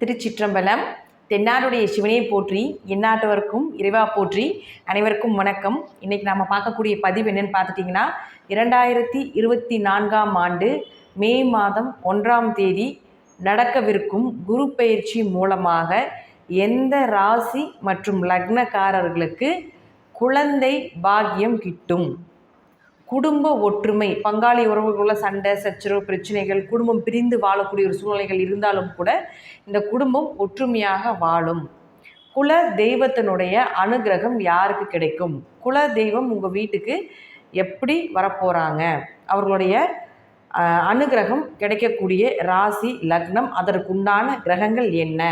திருச்சிற்றம்பலம். தென்னாடுடைய சிவனையை போற்றி எந்நாட்டவருக்கும் இறைவா போற்றி. அனைவருக்கும் வணக்கம். இன்றைக்கி நாம் பார்க்கக்கூடிய பதிவு என்னென்னு பார்த்துட்டிங்கன்னா இரண்டாயிரத்தி இருபத்தி நான்காம் ஆண்டு மே மாதம் ஒன்றாம் தேதி நடக்கவிருக்கும் குரு பயிற்சி மூலமாக எந்த ராசி மற்றும் லக்னக்காரர்களுக்கு குழந்தை பாக்கியம் கிட்டும்? குடும்ப ஒற்றுமை பங்காளி உறவுகளுள்ள சண்டை சச்சரவு பிரச்சனைகள் குடும்பம் பிரிந்து வாழக்கூடிய ஒரு சூழ்நிலைகள் இருந்தாலும் கூட இந்த குடும்பம் ஒற்றுமையாக வாழும். குல தெய்வத்தினுடைய அனுகிரகம் யாருக்கு கிடைக்கும்? குல தெய்வம் உங்கள் வீட்டுக்கு எப்படி வரப்போகிறாங்க அவர்களுடைய அனுகிரகம் கிடைக்கக்கூடிய ராசி லக்னம் அதற்குண்டான கிரகங்கள் என்ன?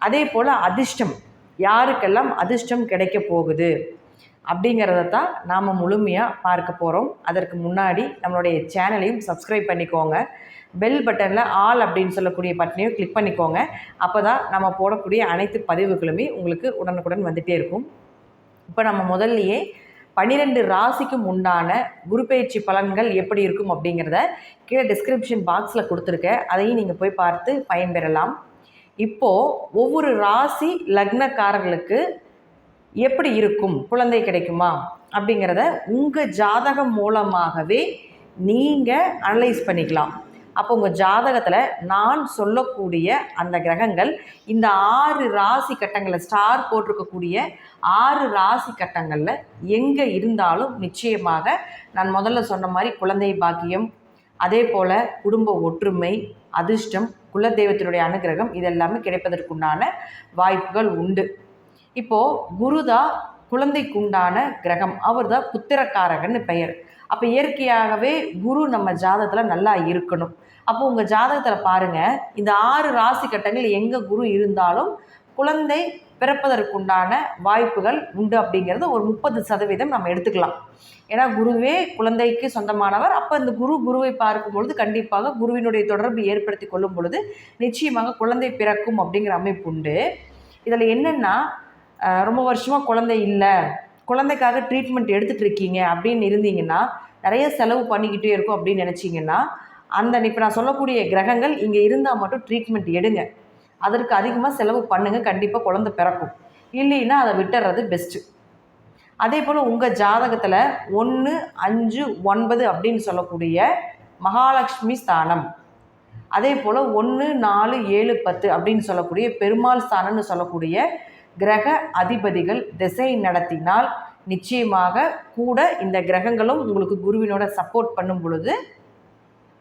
அதே போல் அதிர்ஷ்டம் யாருக்கெல்லாம் அதிர்ஷ்டம் கிடைக்க போகுது? அப்படிங்கிறத தான் நாம் முழுமையாக பார்க்க போகிறோம் அதற்கு முன்னாடி நம்மளுடைய சேனலையும் சப்ஸ்கிரைப் பண்ணிக்கோங்க. பெல் பட்டனில் ஆல் அப்படின்னு சொல்லக்கூடிய பட்டனையும் கிளிக் பண்ணிக்கோங்க. அப்போ தான் நம்ம போடக்கூடிய அனைத்து பதிவுகளுமே உங்களுக்கு உடனுக்குடன் வந்துகிட்டே இருக்கும். இப்போ நம்ம முதல்லையே பன்னிரெண்டு ராசிக்கும் உண்டான குரு பயிற்சி பலன்கள் எப்படி இருக்கும் அப்படிங்கிறத கீழே டிஸ்கிரிப்ஷன் பாக்ஸில் கொடுத்துருக்கேன். அதையும் நீங்கள் போய் பார்த்து பயன்பெறலாம். இப்போது ஒவ்வொரு ராசி லக்னக்காரர்களுக்கு எப்படி இருக்கும்? குழந்தை கிடைக்குமா? அப்படிங்கிறத உங்கள் ஜாதகம் மூலமாகவே நீங்கள் அனலைஸ் பண்ணிக்கலாம். அப்போ உங்கள் ஜாதகத்தில் நான் சொல்லக்கூடிய அந்த கிரகங்கள் இந்த ஆறு ராசி கட்டங்களில் ஸ்டார் போட்டிருக்கக்கூடிய ஆறு ராசி கட்டங்களில் எங்கே இருந்தாலும் நிச்சயமாக நான் முதல்ல சொன்ன மாதிரி குழந்தை பாக்கியம் அதே போல் குடும்ப ஒற்றுமை அதிர்ஷ்டம் குலதெய்வத்தினுடைய அனுகிரகம் இதெல்லாமே கிடைப்பதற்குண்டான வாய்ப்புகள் உண்டு. இப்போது குருதா குழந்தைக்குண்டான கிரகம். அவர் தான் புத்திரக்காரகன்னு பெயர். அப்போ இயற்கையாகவே குரு நம்ம ஜாதகத்தில் நல்லா இருக்கணும். அப்போ உங்கள் ஜாதகத்தில் பாருங்கள் இந்த ஆறு ராசி கட்டங்கள் எங்கே குரு இருந்தாலும் குழந்தை பிறப்பதற்குண்டான வாய்ப்புகள் உண்டு அப்படிங்கிறது ஒரு முப்பது சதவீதம் நம்ம எடுத்துக்கலாம். ஏன்னா குருவே குழந்தைக்கு சொந்தமானவர். அப்போ இந்த குரு குருவை பார்க்கும் பொழுது கண்டிப்பாக குருவினுடைய தொடர்பு ஏற்படுத்தி கொள்ளும் பொழுது நிச்சயமாக குழந்தை பிறக்கும் அப்படிங்கிற அமைப்பு உண்டு. இதில் என்னென்னா ரொம்ப வருஷமாக குழந்தை இல்லை. குழந்தைக்காக ட்ரீட்மெண்ட் எடுத்துகிட்டு இருக்கீங்க அப்படின்னு இருந்தீங்கன்னா நிறைய செலவு பண்ணிக்கிட்டே இருக்கும் அப்படின்னு நினச்சிங்கன்னா அந்த இப்போ நான் சொல்லக்கூடிய கிரகங்கள் இங்கே இருந்தால் மட்டும் ட்ரீட்மெண்ட் எடுங்க. அதற்கு அதிகமாக செலவு பண்ணுங்கள் கண்டிப்பாக குழந்தை பிறக்கும். இல்லைன்னா அதை விட்டுறது பெஸ்ட்டு அதே போல் உங்கள் ஜாதகத்தில் ஒன்று அஞ்சு ஒன்பது அப்படின்னு சொல்லக்கூடிய மகாலட்சுமி ஸ்தானம். அதே போல் ஒன்று நாலு ஏழு பத்து அப்படின்னு சொல்லக்கூடிய பெருமாள் ஸ்தானம்னு சொல்லக்கூடிய கிரக அதிபதிகள் திசை நடத்தினால் நிச்சயமாக கூட இந்த கிரகங்களும் உங்களுக்கு குருவினோட சப்போர்ட் பண்ணும் பொழுது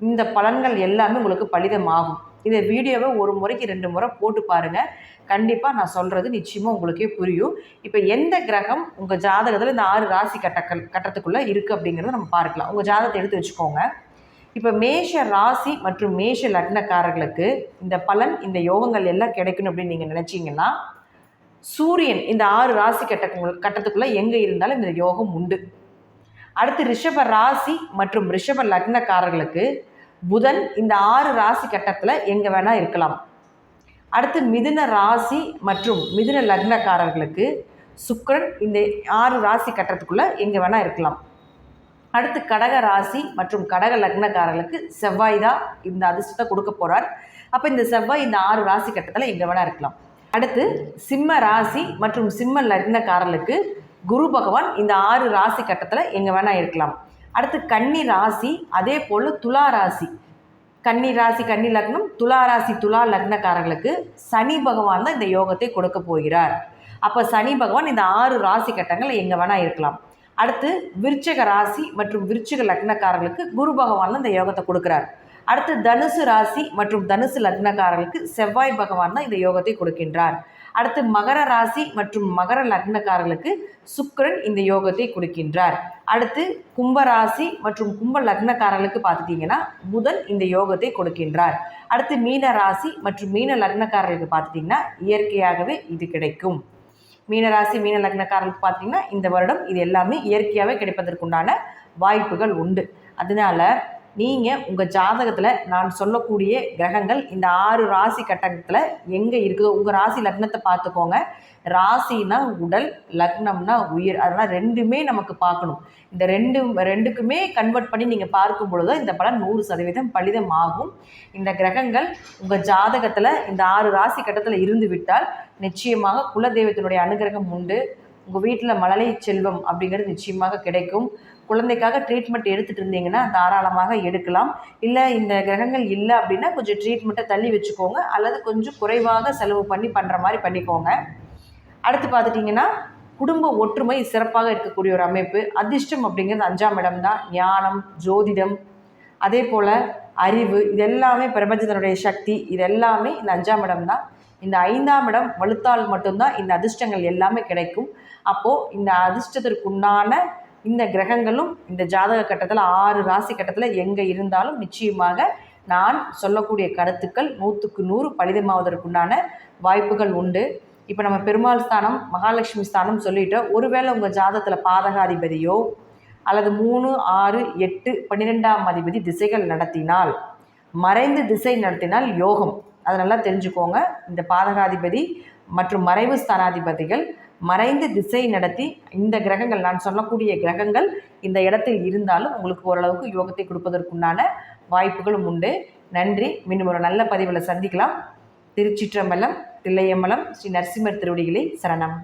இந்த பலன்கள் எல்லாமே உங்களுக்கு பலிதமாகும். இந்த வீடியோவை ஒரு முறைக்கு ரெண்டு முறை போட்டு பாருங்கள் கண்டிப்பாக நான் சொல்கிறது நிச்சயமாக உங்களுக்கே புரியும். இப்போ எந்த கிரகம் உங்கள் ஜாதகத்தில் இந்த ஆறு ராசி கட்டக்கள் கட்டத்துக்குள்ளே இருக்குது அப்படிங்கிறத நம்ம பார்க்கலாம். உங்கள் ஜாதகத்தை எடுத்து வச்சுக்கோங்க. இப்போ மேஷ ராசி மற்றும் மேஷ லக்னக்காரர்களுக்கு இந்த பலன் இந்த யோகங்கள் எல்லாம் கிடைக்கணும் அப்படின்னு நீங்கள் நினச்சிங்கன்னா சூரியன் இந்த ஆறு ராசி கட்ட கட்டத்துக்குள்ளே எங்கே இருந்தாலும் இந்த யோகம் உண்டு. அடுத்து ரிஷப ராசி மற்றும் ரிஷப லக்னக்காரர்களுக்கு புதன் இந்த ஆறு ராசி கட்டத்தில் எங்கே வேணால் இருக்கலாம். அடுத்து மிதுன ராசி மற்றும் மிதுன லக்னக்காரர்களுக்கு சுக்கரன் இந்த ஆறு ராசி கட்டத்துக்குள்ளே எங்கே வேணால் இருக்கலாம். அடுத்து கடக ராசி மற்றும் கடக லக்னக்காரர்களுக்கு செவ்வாய் தான் இந்த அதிர்ஷ்டத்தை கொடுக்க போகிறார் அப்போ இந்த செவ்வாய் இந்த ஆறு ராசி கட்டத்தில் எங்கே வேணால் இருக்கலாம். அடுத்து சிம்ம ராசி மற்றும் சிம்ம லக்னக்காரர்களுக்கு குரு பகவான் இந்த ஆறு ராசி கட்டத்தில் எங்கே வேணால் இருக்கலாம். அடுத்து கன்னி ராசி அதே போல் துலா ராசி. கன்னி ராசி கன்னி லக்னம் துலா ராசி துலா லக்னக்காரர்களுக்கு சனி பகவான் தான் இந்த யோகத்தை கொடுக்க போகிறார். அப்போ சனி பகவான் இந்த ஆறு ராசி கட்டங்கள் எங்கே வேணால் இருக்கலாம். அடுத்து விருச்சக ராசி மற்றும் விருச்சிக லக்னக்காரர்களுக்கு குரு பகவான் இந்த யோகத்தை கொடுக்குறார். அடுத்து தனுசு ராசி மற்றும் தனுசு லக்னக்காரர்களுக்கு செவ்வாய் பகவான் தான் இந்த யோகத்தை கொடுக்கின்றார். அடுத்து மகர ராசி மற்றும் மகர லக்னக்காரர்களுக்கு சுக்கரன் இந்த யோகத்தை கொடுக்கின்றார். அடுத்து கும்ப ராசி மற்றும் கும்ப லக்னக்காரர்களுக்கு பார்த்துட்டிங்கன்னா புதன் இந்த யோகத்தை கொடுக்கின்றார். அடுத்து மீன ராசி மற்றும் மீன லக்னக்காரர்களுக்கு பார்த்துட்டிங்கன்னா இயற்கையாகவே இது கிடைக்கும். மீனராசி மீன லக்னக்காரர்களுக்கு பார்த்தீங்கன்னா இந்த வருடம் இது எல்லாமே இயற்கையாகவே கிடைப்பதற்குண்டான வாய்ப்புகள் உண்டு. அதனால நீங்கள் உங்கள் ஜாதகத்தில் நான் சொல்லக்கூடிய கிரகங்கள் இந்த ஆறு ராசி கட்டத்தில் எங்கே இருக்குதோ உங்கள் ராசி லக்னத்தை பார்த்துக்கோங்க. ராசினா உடல் லக்னம்னா உயிர். அதனால் ரெண்டுமே நமக்கு பார்க்கணும். இந்த ரெண்டு ரெண்டுக்குமே கன்வெர்ட் பண்ணி நீங்கள் பார்க்கும் பொழுது இந்த பலன் நூறு சதவீதம் பலிதம் ஆகும் இந்த கிரகங்கள் உங்கள் ஜாதகத்தில் இந்த ஆறு ராசி கட்டத்தில் இருந்து விட்டால் நிச்சயமாக குலதெய்வத்தினுடைய அனுகிரகம் உண்டு. உங்கள் வீட்டில் மழலை செல்வம் அப்படிங்கிறது நிச்சயமாக கிடைக்கும். குழந்தைக்காக ட்ரீட்மெண்ட் எடுத்துகிட்டு இருந்தீங்கன்னா தாராளமாக எடுக்கலாம். இல்லை இந்த கிரகங்கள் இல்லை அப்படின்னா கொஞ்சம் ட்ரீட்மெண்ட்டை தள்ளி வச்சுக்கோங்க. அல்லது கொஞ்சம் குறைவாக செலவு பண்ணி பண்ணுற மாதிரி பண்ணிக்கோங்க. அடுத்து பார்த்துட்டிங்கன்னா குடும்ப ஒற்றுமை சிறப்பாக இருக்கக்கூடிய ஒரு அமைப்பு. அதிர்ஷ்டம் அப்படிங்கிறது அஞ்சாம் இடம் தான். ஞானம் ஜோதிடம் அதே போல் அறிவு இதெல்லாமே பிரபஞ்சத்தினுடைய சக்தி. இதெல்லாமே இந்த அஞ்சாம் இடம் தான். இந்த ஐந்தாம் இடம் வலுத்தால் மட்டும்தான் இந்த அதிர்ஷ்டங்கள் எல்லாமே கிடைக்கும். அப்போது இந்த அதிர்ஷ்டத்திற்குண்டான இந்த கிரகங்களும் இந்த ஜாதக கட்டத்தில் ஆறு ராசி கட்டத்தில் எங்கே இருந்தாலும் நிச்சயமாக நான் சொல்லக்கூடிய கருத்துக்கள் நூற்றுக்கு நூறு பலிதமாவதற்குண்டான வாய்ப்புகள் உண்டு. இப்போ நம்ம பெருமாள் ஸ்தானம் மகாலட்சுமி ஸ்தானம் சொல்லிட்டோம் ஒருவேளை உங்கள் ஜாதகத்தில் பாதகாதிபதியோ அல்லது மூணு ஆறு எட்டு பன்னிரெண்டாம் அதிபதி திசைகள் நடத்தினால் மறைந்து திசை நடத்தினால் யோகம். அதை நல்லா தெரிஞ்சுக்கோங்க. இந்த பாதகாதிபதி மற்றும் மறைவு ஸ்தானாதிபதிகள் மறைந்து திசை நடத்தி இந்த கிரகங்கள் நான் சொல்லக்கூடிய கிரகங்கள் இந்த இடத்தில் இருந்தாலும் உங்களுக்கு ஓரளவுக்கு யோகத்தை கொடுப்பதற்குண்டான வாய்ப்புகளும் உண்டு. நன்றி. மீண்டும் ஒரு நல்ல பதிவில் சந்திக்கலாம். திருச்சிற்றம்பலம் தில்லையம்பலம் ஸ்ரீ நரசிம்மர் திருவடிகளை சரணம்.